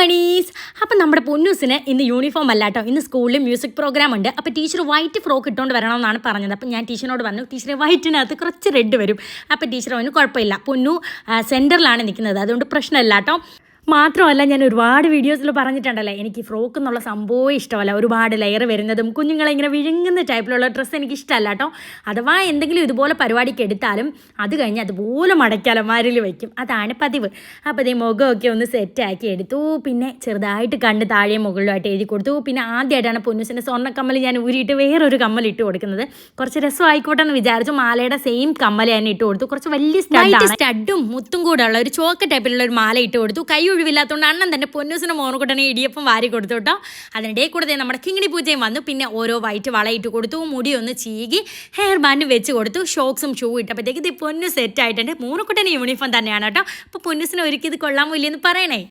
Monies. അപ്പം നമ്മുടെ പൊന്നൂസിന് ഇന്ന് യൂണിഫോം അല്ല കേട്ടോ ഇന്ന് സ്കൂളിൽ മ്യൂസിക് പ്രോഗ്രാം ഉണ്ട്. അപ്പോൾ ടീച്ചർ വൈറ്റ് ഫ്രോക്ക് ഇട്ടുകൊണ്ട് വരണമെന്നാണ് പറഞ്ഞത്. അപ്പം ഞാൻ ടീച്ചറിനോട് പറഞ്ഞു ടീച്ചറെ വൈറ്റിനകത്ത് കുറച്ച് റെഡ് വരും. അപ്പം ടീച്ചർ അവന് കുഴപ്പമില്ല. പൊന്നു സെന്ററിലാണ് നിൽക്കുന്നത് അതുകൊണ്ട് പ്രശ്നമില്ല കേട്ടോ മാത്രമല്ല ഞാൻ ഒരുപാട് വീഡിയോസിൽ പറഞ്ഞിട്ടുണ്ടല്ലേ എനിക്ക് ഫ്രോക്ക് എന്നുള്ള സംഭവം ഇഷ്ടമല്ല. ഒരുപാട് ലെയർ വരുന്നതും കുഞ്ഞുങ്ങളെ ഇങ്ങനെ വിഴുങ്ങുന്ന ടൈപ്പിലുള്ള ഡ്രസ്സ് എനിക്ക് ഇഷ്ടമല്ല കേട്ടോ. അഥവാ എന്തെങ്കിലും ഇതുപോലെ പരിപാടിക്ക് എടുത്താലും അത് കഴിഞ്ഞ് അതുപോലെ മടക്കാലന്മാരിൽ വയ്ക്കും അതാണ് പതിവ്. അപ്പോൾ ഈ മുഖമൊക്കെ ഒന്ന് സെറ്റാക്കി എടുത്തു. പിന്നെ ചെറുതായിട്ട് കണ്ണ് താഴെ മുകളിലുമായിട്ട് എഴുതി കൊടുത്തു. പിന്നെ ആദ്യമായിട്ടാണ് പൊന്നുസിന്റെ സ്വർണക്കമ്മൽ ഞാൻ ഊരിയിട്ട് വേറൊരു കമ്മൽ ഇട്ട് കൊടുക്കുന്നത്. കുറച്ച് രസം രസമായിക്കോട്ടെ എന്ന് വിചാരിച്ചു മാലയുടെ സെയിം കമ്മൽ ഞാൻ ഇട്ട് കൊടുത്തു. കുറച്ച് വലിയ സ്റ്റഡ് സ്റ്റഡും മുത്തും കൂടെ ഉള്ള ഒരു ചോക്ക ടൈപ്പിലുള്ള ഒരു മാല ഇട്ട് കൊടുത്തു. കൈ ഒഴിവില്ലാത്തതുകൊണ്ട് അണ്ണൻ തന്നെ പൊന്നൂസിന് മോനക്കുട്ടനെ ഇടിയപ്പം വാരി കൊടുത്തു കേട്ടോ. അതിനിടെ കൂടെ നമ്മുടെ കിങ്ങിണി പൂജയും വന്നു. പിന്നെ ഓരോ വൈറ്റ് വളയിട്ട് കൊടുത്തു. മുടി ഒന്ന് ചീകി ഹെയർ ബാൻഡും വെച്ച് കൊടുത്തു. ഷോക്സും ഷൂ ഇട്ടപ്പോഴത്തേക്ക് ഇത് പൊന്നു സെറ്റ് ആയിട്ടുണ്ട്. മൂന്നുകുട്ടന് യൂണിഫോം തന്നെയാണ് കേട്ടോ. അപ്പോൾ പൊന്നൂസിനെ ഒരുക്കി ഇത് കൊള്ളാമോ ഇല്ലെന്ന് പറയണേ.